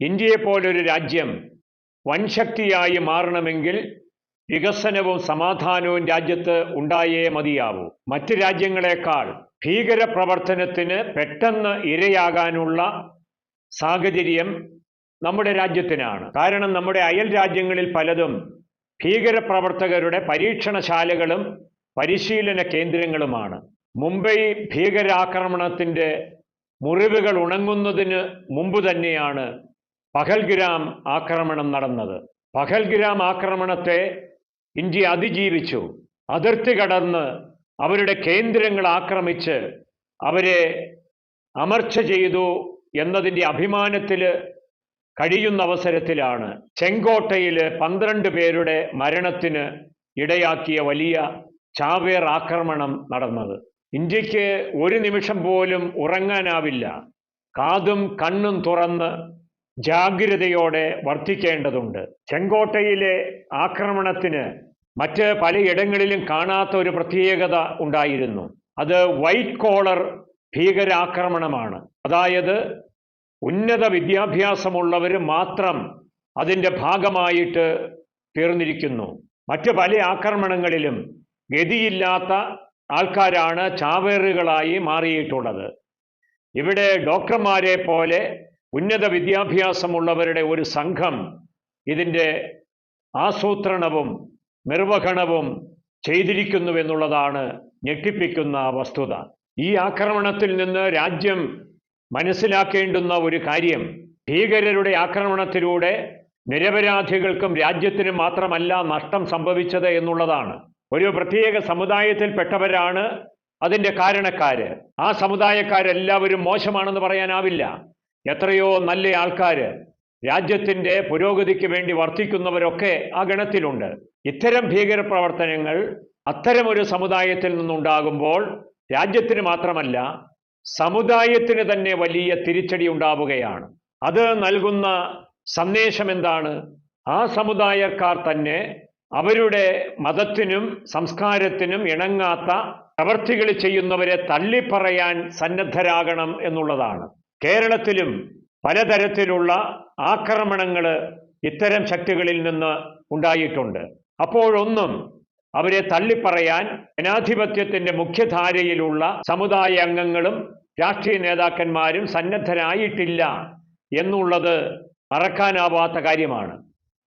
ഇന്ത്യയെപ്പോലൊരു രാജ്യം വൻശക്തിയായി മാറണമെങ്കിൽ വികസനവും സമാധാനവും രാജ്യത്ത് ഉണ്ടായേ മതിയാവൂ. മറ്റ് രാജ്യങ്ങളെക്കാൾ ഭീകര പ്രവർത്തനത്തിന് പെട്ടെന്ന് ഇരയാകാനുള്ള സാഹചര്യം നമ്മുടെ രാജ്യത്തിനാണ്. കാരണം നമ്മുടെ അയൽ രാജ്യങ്ങളിൽ പലതും ഭീകരപ്രവർത്തകരുടെ പരീക്ഷണശാലകളും പരിശീലന കേന്ദ്രങ്ങളുമാണ്. മുംബൈ ഭീകരാക്രമണത്തിന്റെ മുറിവുകൾ ഉണങ്ങുന്നതിന് മുമ്പ് തന്നെയാണ് പഹൽഗ്രാം ആക്രമണം നടന്നത്. പഹൽഗ്രാം ആക്രമണത്തെ ഇന്ത്യ അതിജീവിച്ചു. അതിർത്തി കടന്ന് അവരുടെ കേന്ദ്രങ്ങൾ ആക്രമിച്ച് അവരെ അമർച്ച ചെയ്തു എന്നതിന്റെ അഭിമാനത്തിൽ കഴിയുന്ന അവസരത്തിലാണ് ചെങ്കോട്ടയിൽ പന്ത്രണ്ട് പേരുടെ മരണത്തിന് ഇടയാക്കിയ വലിയ ചാവേർ ആക്രമണം നടന്നത്. ഇന്ത്യയ്ക്ക് ഒരു നിമിഷം പോലും ഉറങ്ങാനാവില്ല. കാതും കണ്ണും തുറന്ന് ജാഗ്രതയോടെ വർദ്ധിക്കേണ്ടതുണ്ട് ചെങ്കോട്ടയിലെ ആക്രമണത്തിന് മറ്റ് പലയിടങ്ങളിലും കാണാത്ത ഒരു പ്രത്യേകത ഉണ്ടായിരുന്നു. അത് വൈറ്റ് കോളർ ഭീകരാക്രമണമാണ്. അതായത് ഉന്നത വിദ്യാഭ്യാസമുള്ളവർ മാത്രം അതിന്റെ ഭാഗമായിട്ട് തീർന്നിരിക്കുന്നു. മറ്റ് പല ആക്രമണങ്ങളിലും ഗതിയില്ലാത്ത ആൾക്കാരാണ് ചാവേറുകളായി മാറിയിട്ടുള്ളത്. ഇവിടെ ഡോക്ടർമാരെ പോലെ ഉന്നത വിദ്യാഭ്യാസമുള്ളവരുടെ ഒരു സംഘം ഇതിന്റെ ആസൂത്രണവും നിർവഹണവും ചെയ്തിരിക്കുന്നുവെന്നുള്ളതാണ് ഞെട്ടിപ്പിക്കുന്ന വസ്തുത. ഈ ആക്രമണത്തിൽ നിന്ന് രാജ്യം മനസ്സിലാക്കേണ്ടുന്ന ഒരു കാര്യം ഭീകരരുടെ ആക്രമണത്തിലൂടെ നിരപരാധികൾക്കും രാജ്യത്തിനും മാത്രമല്ല നഷ്ടം സംഭവിച്ചത് എന്നുള്ളതാണ്. ഒരു പ്രത്യേക സമുദായത്തിൽപ്പെട്ടവരാണ് അതിന്റെ കാരണക്കാര്. ആ സമുദായക്കാരെല്ലാവരും മോശമാണെന്ന് പറയാനാവില്ല. എത്രയോ നല്ല ആൾക്കാർ രാജ്യത്തിന്റെ പുരോഗതിക്ക് വേണ്ടി വർത്തിക്കുന്നവരൊക്കെ ആ ഗണത്തിലുണ്ട്. ഇത്തരം ഭീകരപ്രവർത്തനങ്ങൾ അത്തരമൊരു സമുദായത്തിൽ നിന്നുണ്ടാകുമ്പോൾ രാജ്യത്തിന് മാത്രമല്ല സമുദായത്തിന് തന്നെ വലിയ തിരിച്ചടി ഉണ്ടാവുകയാണ്. അത് നൽകുന്ന സന്ദേശം എന്താണ്? ആ സമുദായക്കാർ തന്നെ അവരുടെ മതത്തിനും സംസ്കാരത്തിനും ഇണങ്ങാത്ത പ്രവർത്തികൾ ചെയ്യുന്നവരെ തള്ളിപ്പറയാൻ സന്നദ്ധരാകണം എന്നുള്ളതാണ്. കേരളത്തിലും പലതരത്തിലുള്ള ആക്രമണങ്ങൾ ഇത്തരം ശക്തികളിൽ നിന്ന് ഉണ്ടായിട്ടുണ്ട്. അപ്പോഴൊന്നും അവരെ തള്ളിപ്പറയാൻ ജനാധിപത്യത്തിന്റെ മുഖ്യധാരയിലുള്ള സമുദായ അംഗങ്ങളും രാഷ്ട്രീയ നേതാക്കന്മാരും സന്നദ്ധരായിട്ടില്ല എന്നുള്ളത് മറക്കാനാവാത്ത കാര്യമാണ്.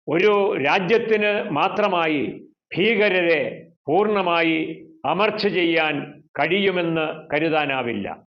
ഒരു രാജ്യത്തിന് മാത്രമായി ഭീകരരെ പൂർണമായി അമർച്ച ചെയ്യാൻ കഴിയുമെന്ന് കരുതാനാവില്ല.